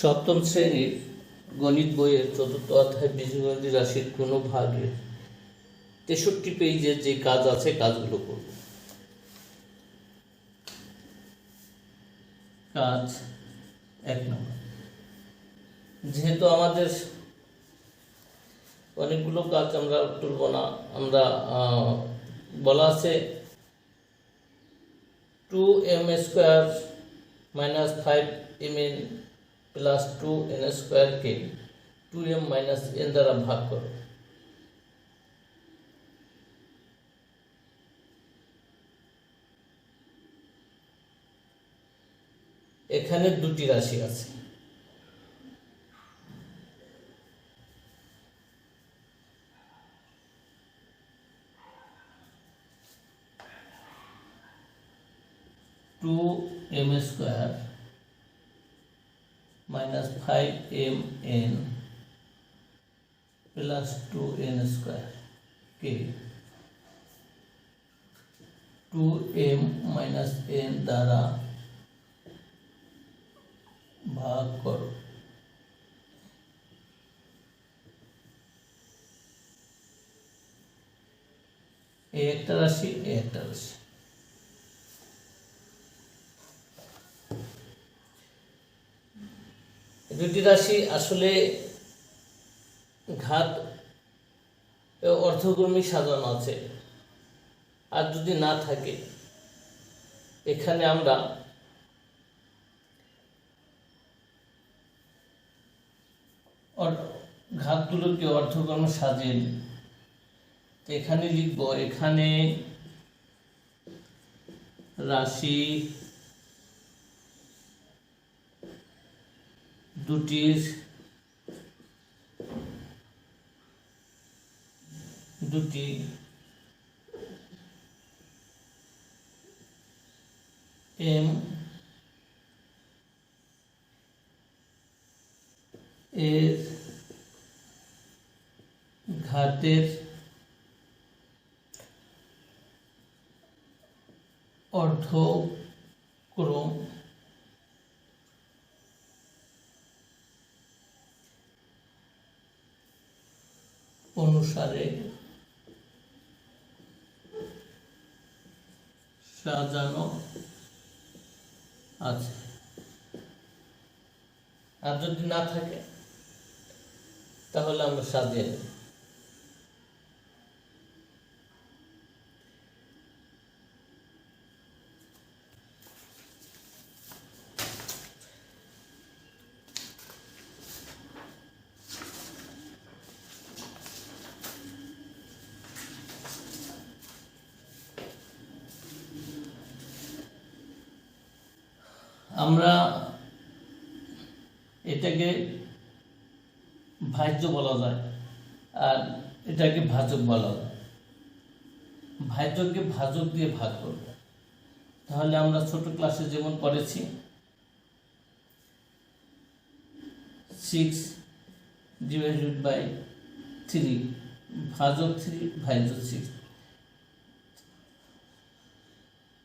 সপ্তম শ্রেণির গণিত বইয়ের চতুর্থ অধ্যায় বীজগণিত রাশির কোনো ভাগে তেষট্টি পেজের যে কাজ আছে, কাজগুলো করব। কাজ এক নম্বর। যেহেতু আমাদের অনেকগুলো কাজ আমরা তুলব না, আমরা বলা আছে two M square minus five M N plus two N স্কোয়ারকে টু এম মাইনাস এন দ্বারা ভাগ করো। এখানে দুটি রাশি আছে two M square minus five M N plus two N square কে টু এম মাইনাস এন দ্বারা ভাগ করো এই একটা রাশি এই একটা রাশি দুটি রাশি আসলে ঘাত ও অর্ধকর্মী সাজানো আছে। আর যদি না থাকে, এখানে আমরা ঘাতগুলোকে অর্ধকর্ম সাজিয়ে এখানে লিখব, এখানে রাশি দুটির দুটি এম এর ঘাতের অর্ধক্রম অনুসারে সাজানো আছে আর যদি না থাকে তাহলে আমরা সাজিয়ে নেব আমরা এটাকে ভাজ্য বলা যায়। আর এটাকে ভাজক বলা যায় ভাজ্যকে ভাজক দিয়ে ভাগ করব। তাহলে আমরা ছোট ক্লাসে যেমন পড়েছি সিক্স ডিভাইডেড বাই থ্রি ভাজক three ভাজ্য six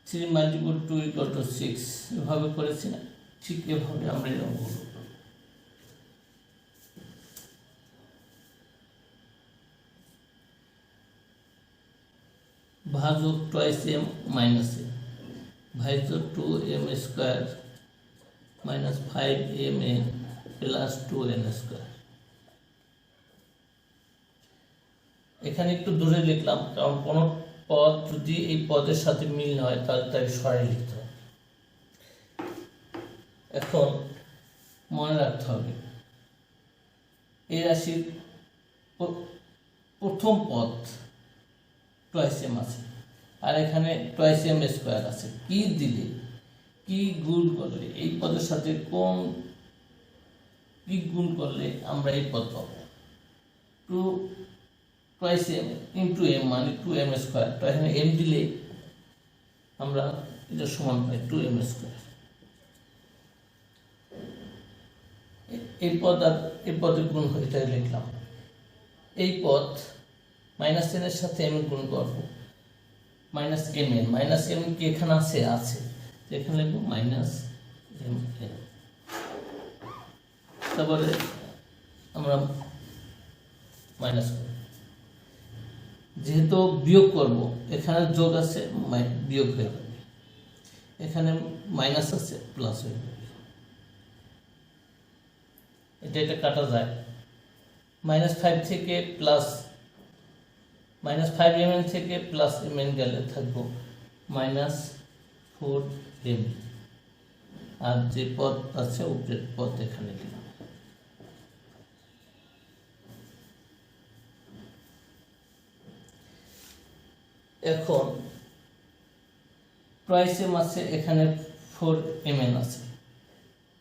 three multiple two equal to six এভাবে করেছি না, ঠিক এভাবে আমরা এরকম করব। ভাজক twice M minus M ভাজ্য two M square minus five M N plus two N square এখানে একটু দূরে লিখলাম, কারণ কোনো পদ যদি এই পদের সাথে মিল না হয়, তাহলে তাকে সরাই লিখতে হবে। এখন মনে রাখতে হবে এই রাশির প্র- প্রথম পদ টয়েস এম আছে। আর এখানে টয়েস এম স্কোয়ার আছে। কি দিলে? কি গুণ করলে? এই পদের সাথে কোন কি গুণ করলে আমরা এই পদ পাবো? Two twice M into M মানে টু এম স্কোয়ার তো এখানে এম দিলে আমরা এটা সমান পাই টু এম স্কোয়ার এই পদ আর এই পদের গুণ এটা লিখলাম। এই পদ মাইনাস এনের সাথে এম গুণ করব। Minus M N. Minus M কি এখানে আছে? আছে। এখানে লিখব মাইনাস এম এন। তারপরে আমরা মাইনাস করব। যেহেতু বিয়োগ করব, এখানে যোগ আছে বিয়োগ হয়ে যাবে। এখানে মাইনাস আছে, প্লাস হয়ে যাবে। এটা এটা কাটা যায়। মাইনাস ফাইভ থেকে প্লাস মাইনাস ফাইভ এম থেকে প্লাস এম এন গেলে থাকব মাইনাস ফোর এম আর যে পদ আছে উপরের পদ এখানে দিলাম। এখন প্রাইসেম আছে, এখানে ফোর এম এন আছে।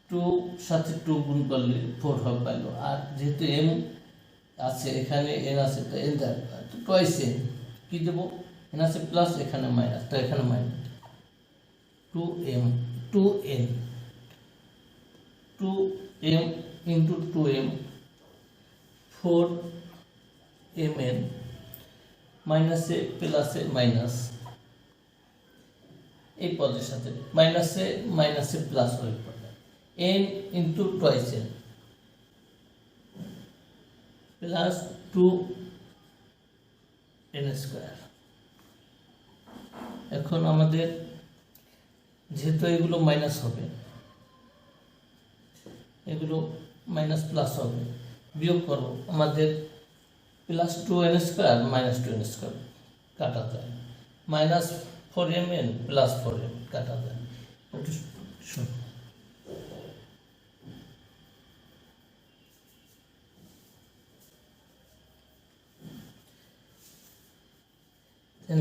টু সাথে টু গুণ করলে ফোর হবে আর যেহেতু এম আছে, এখানে এন আছে, তো এন টয়েস এন কী দেবো? এন আছে প্লাস এখানে মাইনাস তো এখানে minus two M two N two M into two M four M N মাইনাসে প্লাসে মাইনাস এই পদের সাথে মাইনাসে মাইনাসে প্লাস হয়ে পড়ে N into twice N plus two N square এখন আমাদের যেহেতু এগুলো মাইনাস হবে, এগুলো মাইনাস প্লাস হবে, বিয়োগ করো আমাদের plus two N square minus two N square কাটা যায়। Minus four M N plus four M কাটা যায়।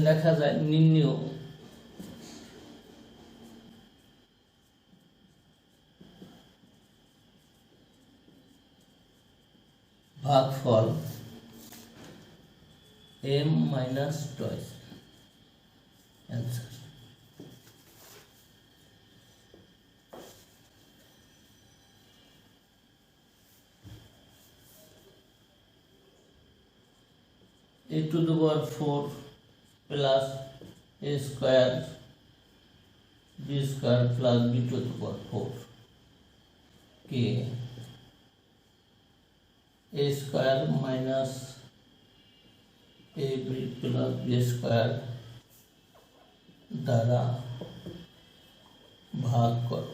লেখা যায় নির্ণয়। ভাগফল M minus twice. Answer a to the power 4 plus b square plus b to the power 4 k a square minus ab plus b square দ্বারা ভাগ করো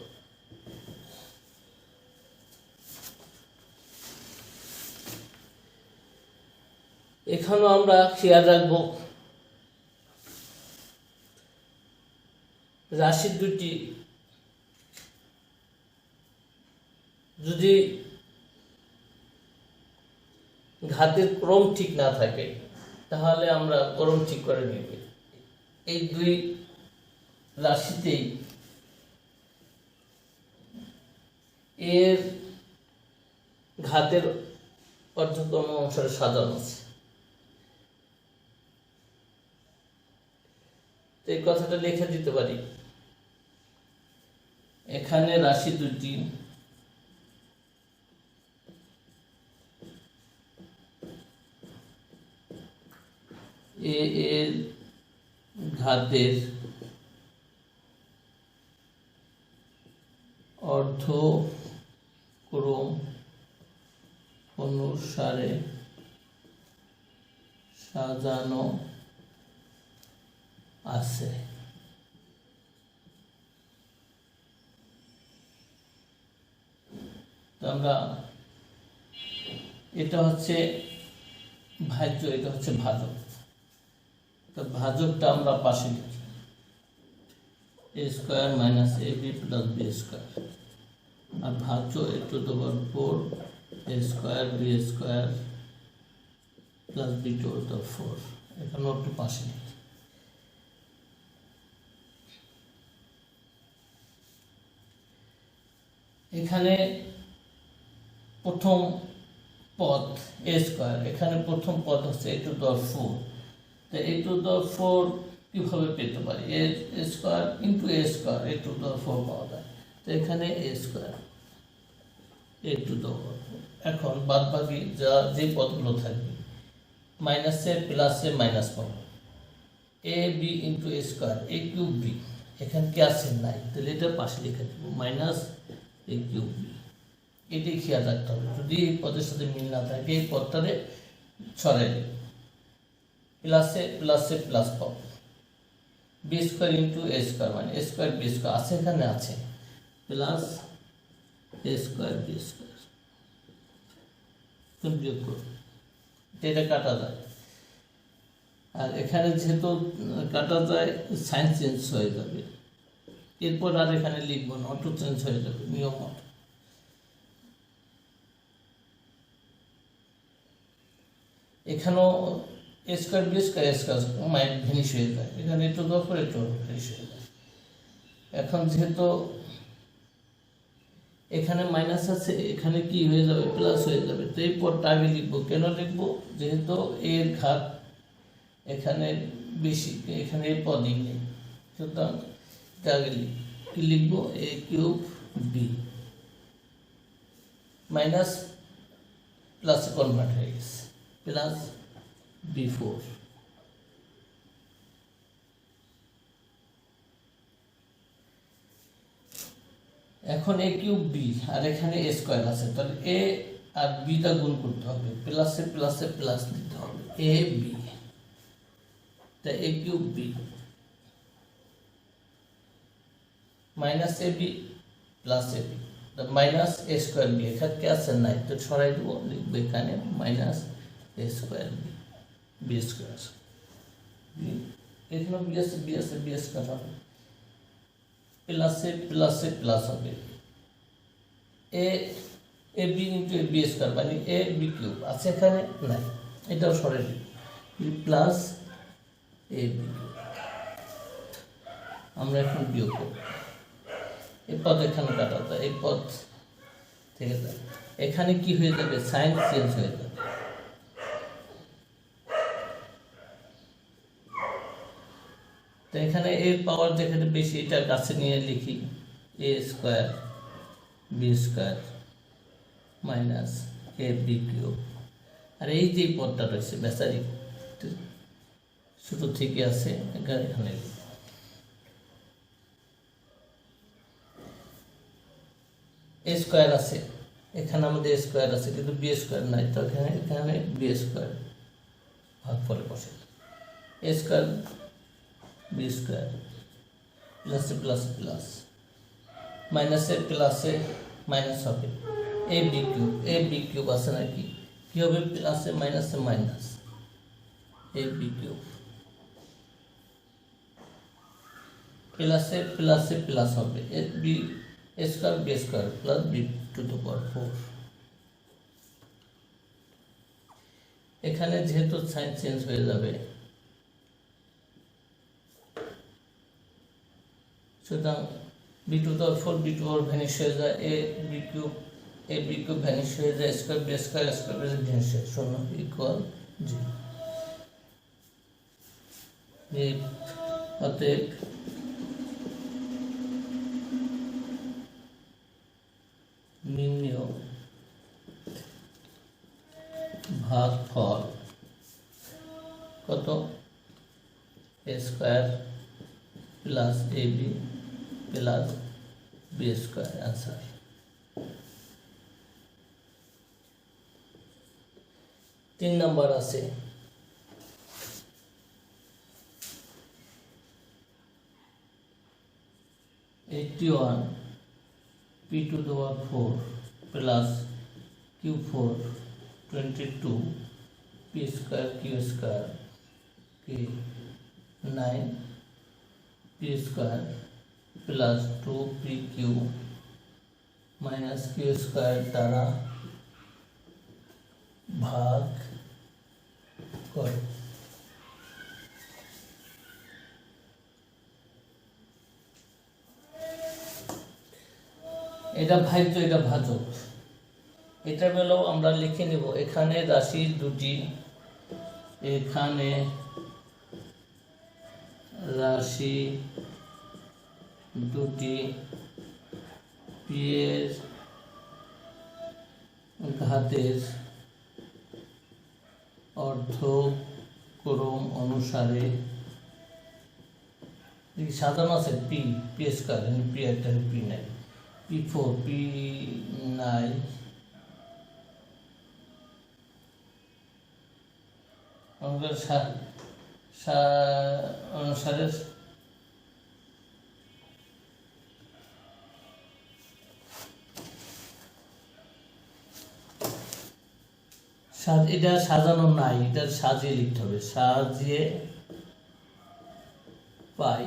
এখানেও আমরা খেয়াল রাখব রাশি দুটি যদি ঘাতের ক্রম ঠিক না থাকে, তাহলে আমরা ক্রম ঠিক করে নিব। এই দুই রাশিতেই এর ঘাতের অর্ধক্রম অনুসারে সাজানো আছে। এই কথাটা লিখে দিতে পারি। এখানে রাশি দুটি। এ এর ঘাতের অর্ধক্রম অনুসারে সাজানো আছে। আমরা এটা হচ্ছে ভাজ্য এটা হচ্ছে ভাজক তো ভাজকটা আমরা পাশে লিখি। A square minus A B plus B square R ভাজ্য A to power four A square B square plus B to the four এখানেও একটু পাশে লিখি। এখানে প্রথম পদ এ স্কোয়ার, এখানে প্রথম পদ হচ্ছে এ টু দর ফোর। তো এ টু দর ফোর কীভাবে পেতে পারি? A square into A square, A to the four পাওয়া যায়। তো এখানে এ স্কোয়ার, এ টু দর এখন বাদ বাকি যা, যে পদগুলো থাকবে, মাইনাসে, প্লাসে, মাইনাস পাবো। A, B into A square, A cube B. এখানে কি আছে? নাই। তাহলে এটা পাশে লিখে দেবো, মাইনাস এ কিউব বি। এটি খেয়াল রাখতে হবে। যদি এই পদের সাথে মিল না থাকে, এই পদটারে ছড়াই দিই। প্লাসে প্লাসে প্লাস পাবো B square into A square মানে এ স্কোয়ার বি স্কোয়ার আছে এখানে? আছে। Plus A square B square তুমি বিয়োগ করো। এটা কাটা যায়। আর এখানে যেহেতু কাটা যায় সাইন চেঞ্জ হয়ে যাবে। এরপর আর এখানে লিখব না, অটো চেঞ্জ হয়ে যাবে, নিয়ম মতো এখানেও A square B square A square mind vanish হয়ে যায় এখানে একটু দেওয়ার পর ভেনিশ হয়ে যায় এখন যেহেতু এখানে মাইনাস আছে, এখানে কি হয়ে যাবে? প্লাস হয়ে যাবে। তো এই পদটা আগে লিখব। কেন লিখব? যেহেতু এর ঘাত এখানে বেশি, এখানে এই পদই নেই। সুতরাং এটা আগে কি লিখব? এ কিউব বি মাইনাস প্লাসে কনভার্ট হয়ে গেছে। প্লাস ফোর এখন এ কিউব বি আর এখানে এ স্কোয়ার আছে, তাহলে এ আর বিটা গুণ করতে হবে প্লাসে প্লাসে প্লাস দিতে হবে এ বি তা A cube B minus A B plus A B minus A square B এখানে কি আছে? নাই, তো ছড়াই দেবো, লিখব এখানে minus A square B B square এখানে বি আছে বি হবে। প্লাসে প্লাসে প্লাস হবে। A A B into A B square মানে এ বি কিউব। আছে এখানে নাই, এটাও সরে প্লাস এ বি আমরা এখন বিয়োগ করব। এই পদ এখানে কাটা এই পদ থেকে যায়। এখানে কি হয়ে যাবে? সাইন চেঞ্জ হয়ে যাবে। তো এখানে এর পাওয়ার যেখানে বেশি, এটা কাছে নিয়ে লিখি A square B square minus A B cube আর এই যে পদটা রয়েছে বেচারি শুরু থেকে আছে, এখানে লিখি। এ স্কোয়ার আছে, এখানে আমাদের এ স্কোয়ার আছে, কিন্তু বি স্কোয়ার নাই, তো এখানে এখানে বি স্কোয়ার ভাগ পরে বসে এ স্কোয়ার বি স্কোয়ার প্লাসে প্লাসে প্লাস মাইনাসে প্লাসে মাইনাস হবে A B cube A B cube আছে নাকি কি হবে প্লাসে মাইনাসে মাইনাস এ বি কিউব প্লাসে প্লাসে প্লাস হবে A B square B square plus B to the power four এখানে যেহেতু সাইন চেঞ্জ হয়ে যাবে সুতরাং B to the four B two vanish হয়ে যায়, A B cube A B cube vanish হয়ে যায়, square B square square B vanish হয়ে শূন্য ইকুয়াল জিরো অতএব ভাগ ফল কত? A square plus A B plus B square answer তিন নম্বর আছে eighty one P to the power four plus Q four twenty two P square Q square K nine P square plus two P Q minus Q square দ্বারা ভাগ করো। এটা ভাজ্য এটা ভাজক। এটা বেলাও আমরা লিখে নেব, এখানে রাশি দুটি, এখানে রাশি দুটি পিয়ের ঘাতের অর্ধক্রম অনুসারে সাজানো আছে পি পি স্কোয়ার পি একটা পি নাই পি ফোর পি নাই অনুসারে এটা সাজানো নাই, এটা সাজিয়ে লিখতে হবে। সাজিয়ে পাই।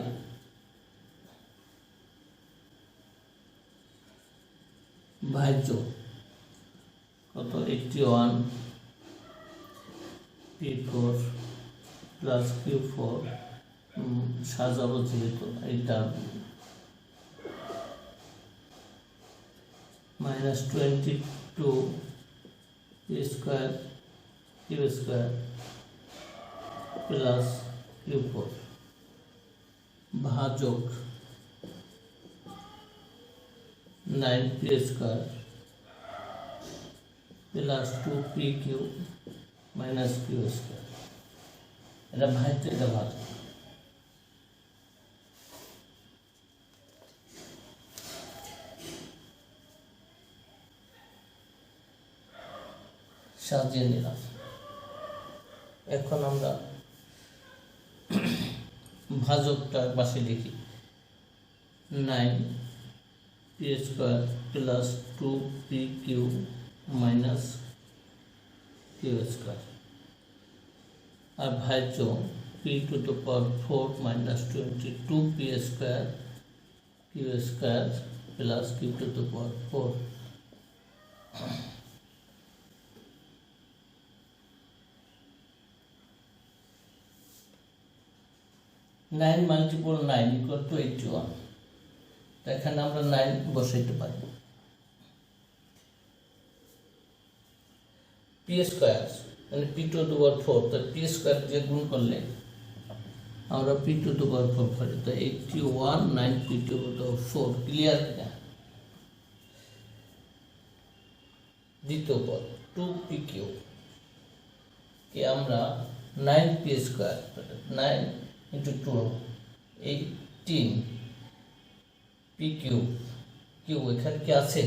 ভাজ্য। কত? Eighty one P four plus Q four সাজাবো যেহেতু, এইটা। Minus twenty two square Q square plus Q four ভাজক nine P square plus two P Q minus Q square এটা ভাইতে এটা ভাগ সাজিয়ে নিলাম এখন আমরা ভাজকটা পাশে লিখি। Nine P square plus two P Q minus Q square. R ভাজ্য P to to power four minus twenty two P square Q square plus Q to to power four. Nine multiple nine equal to eighty one এখানে আমরা nine বসাইতে পারি P square মানে P to power four তো P square যে গুণ করলে আমরা পি টু পাওয়ার ফোর পারি তো eighty one nine P to four clear কিনা? দ্বিতীয় পদ টু পি কিউ কে আমরা nine P square nine into 12 18 p cube Q এখানে কি আছে?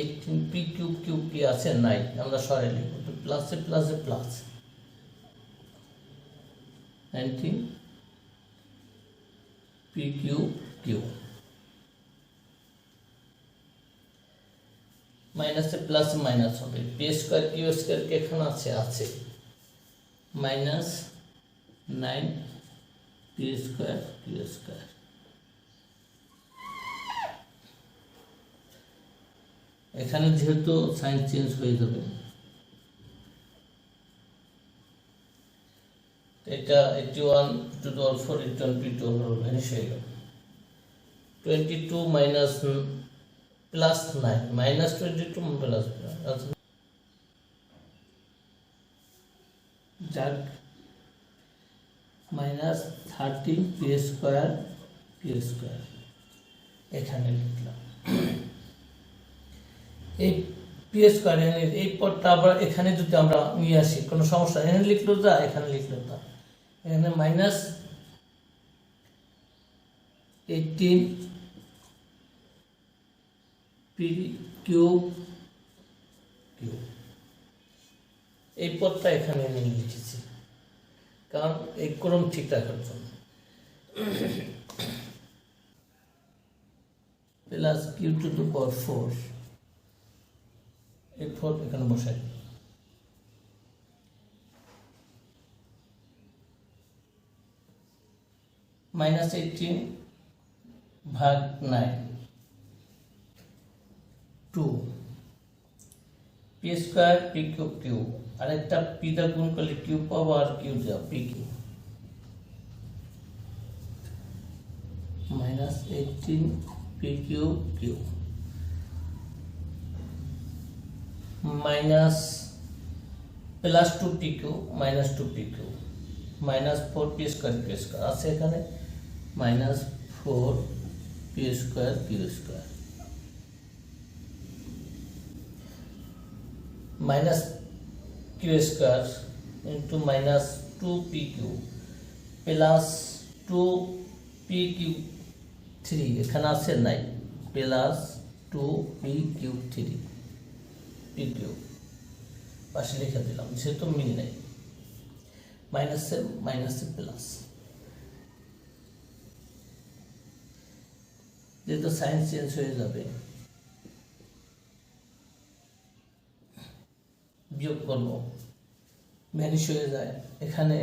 18 p cube কিউব কি আছে? নাই, আমরা সরে লিখব। তো plus A plus 19 p cube Q মাইনাসে প্লাসে মাইনাস হবে। পি স্কোয়ার কিউ স্কোয়ার কি এখানে আছে? আছে। Minus 9 Q square Q square এখানে যেহেতু সাইন চেঞ্জ হয়ে যাবে, এটা eighty one to the four twenty two vanish হয়ে গেল। Twenty two minus plus nine minus twenty two plus যাক minus thirteen P square P square এখানে লিখলাম। এই পি স্কোয়ার এই পদটা আবার এখানে যদি আমরা নিয়ে আসি, কোনো সমস্যা। এখানে লিখলো যা, এখানে লিখলো তা। এখানে minus eighteen P cube cube এই পদটা এখানে নিয়ে লিখেছি। কারণ এই ক্রম ঠিক রাখার জন্য। Plus Q to to power four, এই ফোর এখানে বসাই। মাইনাস এইটিন ভাগ nine, two. P square P Q Q আরেকটা পি দা গুণ করলে কিউ পাবো আর কিউ যাও P Q minus eighteen P Q Q minus plus two P Q minus two P Q minus four P square P square আছে এখানে? Minus four P square Q square square into minus two P Q plus two P Q three এখানে আছে নাই। Plus two P Q three P Q পাশে লিখে দিলাম, যেহেতু মিল নেই। মাইনাসে মাইনাসে প্লাস যেহেতু সাইন্স চেঞ্জ হয়ে যাবে বিয়োগ করব। ভ্যানিশ হয়ে যায়। এখানে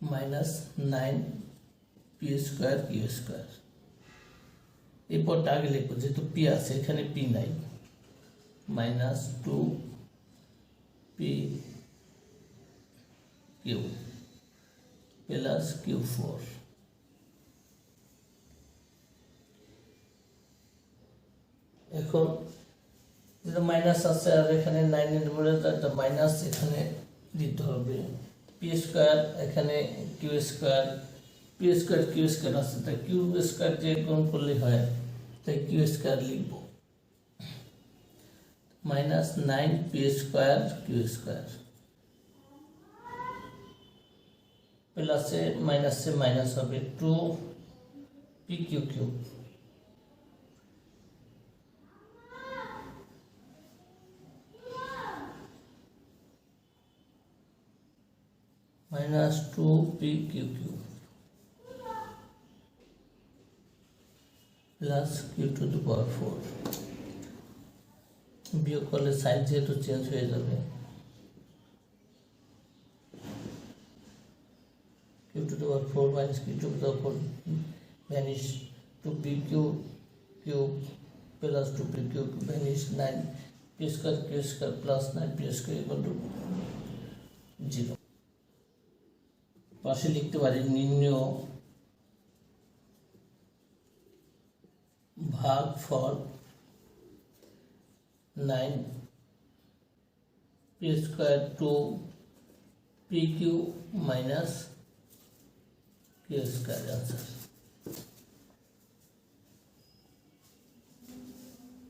minus nine P square Q square এরপরটা আগে লিখব, যেহেতু পি আছে, এখানে পি নাই। Minus two P Q plus Q four এখন যেটা মাইনাস আছে, আর এখানে নাইনের বলে একটা মাইনাস এখানে দিতে হবে। পি স্কোয়ার এখানে Q square P square Q square আছে। তাই কিউ স্কোয়ার যে গুণ করলে হয়, তাই কিউ স্কোয়ার লিখব। Minus nine P square Q square প্লাসে মাইনাসে মাইনাস হবে two P Q Q minus 2pqq plus q to the power 4 বিয়োগ করলে সাইন যেহেতু চেঞ্জ হয়ে যাবে q to the power 4 minus q to the power 4 vanish 2pq cube plus 2pq vanish 9 p square q square plus 9 p square equal to 0 পাশে লিখতে পারি নিম্ন ভাগ ফল nine P square two P Q minus Q square answer